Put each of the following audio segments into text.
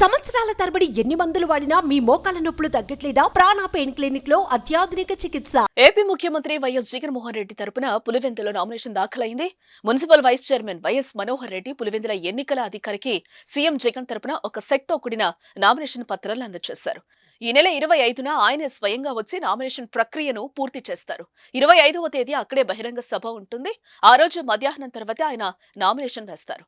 సంవత్సరాల తరబడి ఎన్ని మందులు వాడినా మీ మోకాల నొప్పులు తగ్గట్లేదా? ప్రాణ పెయిన్ క్లినిక్లో అత్యాధునిక చికిత్స. ఏపీ ముఖ్యమంత్రి వైఎస్ జగన్మోహన్ రెడ్డి తరపున పులివెందులో nomination దాఖలైంది. Municipal vice chairman YS Manohar Reddy Pulivendula ఎన్నికల అధికారికి సీఎం జగన్ తరపున ఒక సెట్తో కూడిన నామినేషన్ పత్రాలు అందజేశారు. ఈ నెల ఇరవై ఐదున ఆయన స్వయంగా వచ్చి నామినేషన్ ప్రక్రియను పూర్తి చేస్తారు. ఇరవై ఐదవ తేదీ అక్కడే బహిరంగ సభ ఉంటుంది. ఆ రోజు మధ్యాహ్నం తర్వాత ఆయన నామినేషన్ వేస్తారు.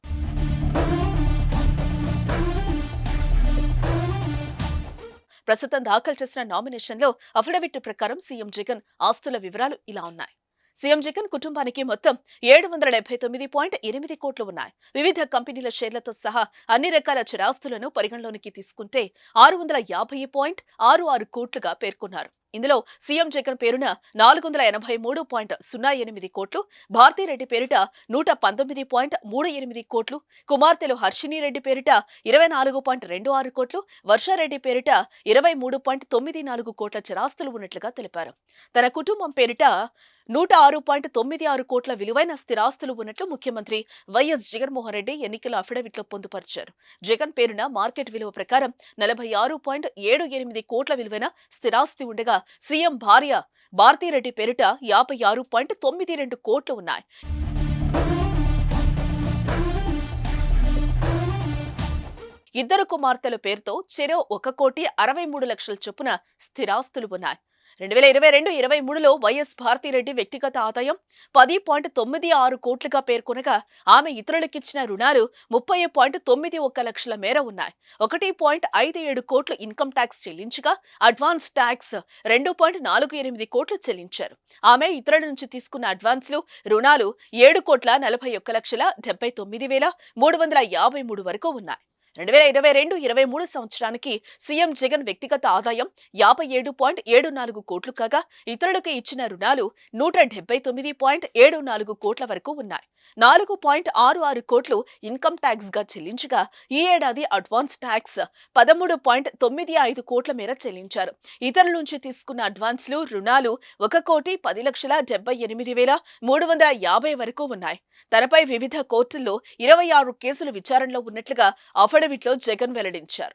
ప్రస్తుతం దాఖలు చేసిన నామినేషన్లో అఫిడవిట్ ప్రకారం సీఎం జగన్ ఆస్తుల వివరాలు ఇలా ఉన్నాయి. సీఎం జగన్ కుటుంబానికి మొత్తం ఏడు వందల డెబ్బై తొమ్మిది పాయింట్ ఎనిమిది కోట్లు ఉన్నాయి. వివిధ కంపెనీల షేర్లతో సహా అన్ని రకాల చరాస్తులను పరిగణలోనికి తీసుకుంటే ఆరు వందల యాభై పాయింట్ ఆరు ఆరు కోట్లుగా పేర్కొన్నారు. ఇందులో సీఎం జగన్ పేరున నాలుగు వందల ఎనభై మూడు పాయింట్ సున్నా ఎనిమిది కోట్లు భారతీరెడ్డి పేరిట నూట పంతొమ్మిది పాయింట్ మూడు ఎనిమిది కోట్లు కుమార్తెలు హర్షిని రెడ్డి పేరిట ఇరవై నాలుగు పాయింట్ రెండు ఆరు కోట్లు వర్షారెడ్డి పేరిట ఇరవై మూడు పాయింట్ తొమ్మిది నాలుగు కోట్ల చరాస్తులు ఉన్నట్లుగా తెలిపారు. తన కుటుంబం పేరిట నూట ఆరు పాయింట్ తొమ్మిది ఆరు కోట్ల విలువైన స్థిరాస్తులు ఉన్నట్లు ముఖ్యమంత్రి వైఎస్ జగన్మోహన్ రెడ్డి ఎన్నికల అఫిడవిట్లో పొందుపరిచారు. జగన్ పేరున మార్కెట్ విలువ ప్రకారం నలభై ఆరు పాయింట్ ఏడు ఎనిమిది కోట్ల విలువైన స్థిరాస్తి ఉండగా సీఎం భార్య భారతీరెడ్డి పేరిట యాభై ఆరు పాయింట్ తొమ్మిది రెండు కోట్లు ఉన్నాయి. ఇద్దరు కుమార్తెల పేరుతో చెరో ఒక కోటి అరవై మూడు లక్షల చొప్పున స్థిరాస్తులు ఉన్నాయి. రెండు వేల ఇరవై రెండు ఇరవై మూడులో వైఎస్ భారతిరెడ్డి వ్యక్తిగత ఆదాయం పది పాయింట్ తొమ్మిది ఆరు కోట్లుగా పేర్కొనగా ఆమె ఇతరులకిచ్చిన రుణాలు ముప్పై పాయింట్ తొమ్మిది ఒక్క లక్షల మేర ఉన్నాయి. ఒకటి పాయింట్ ఐదు ఏడు కోట్లు ఇన్కమ్ ట్యాక్స్ చెల్లించగా అడ్వాన్స్ ట్యాక్స్ రెండు పాయింట్ నాలుగు ఎనిమిది కోట్లు చెల్లించారు. ఆమె ఇతరుల నుంచి తీసుకున్న అడ్వాన్స్లు రుణాలు ఏడు కోట్ల నలభై ఒక్క లక్షల డెబ్బై తొమ్మిది వేల మూడు వందల యాభై మూడు వరకు ఉన్నాయి. రెండు వేల ఇరవై రెండు ఇరవై మూడు సంవత్సరానికి సీఎం జగన్ వ్యక్తిగత ఆదాయం యాభై ఏడు పాయింట్ ఏడు నాలుగు కోట్లు కాగా ఇతరులకు ఇచ్చిన రుణాలు నూట డెబ్బై తొమ్మిది పాయింట్ ఏడు నాలుగు కోట్ల వరకు ఉన్నాయి. నాలుగు పాయింట్ ఆరు ఆరు కోట్లు ఇన్కమ్ ట్యాక్స్గా చెల్లించగా ఈ ఏడాది అడ్వాన్స్ ట్యాక్స్ పదమూడు పాయింట్ తొమ్మిది ఐదు కోట్ల మేర చెల్లించారు. ఇతరుల నుంచి తీసుకున్న అడ్వాన్స్లు రుణాలు ఒక కోటి పది లక్షల డెబ్బై ఎనిమిది వేల మూడు వందల యాభై వరకు ఉన్నాయి. తనపై వివిధ కోర్టుల్లో ఇరవై ఆరు కేసులు విచారణలో ఉన్నట్లుగా అఫిడవిట్లో జగన్ వెల్లడించారు.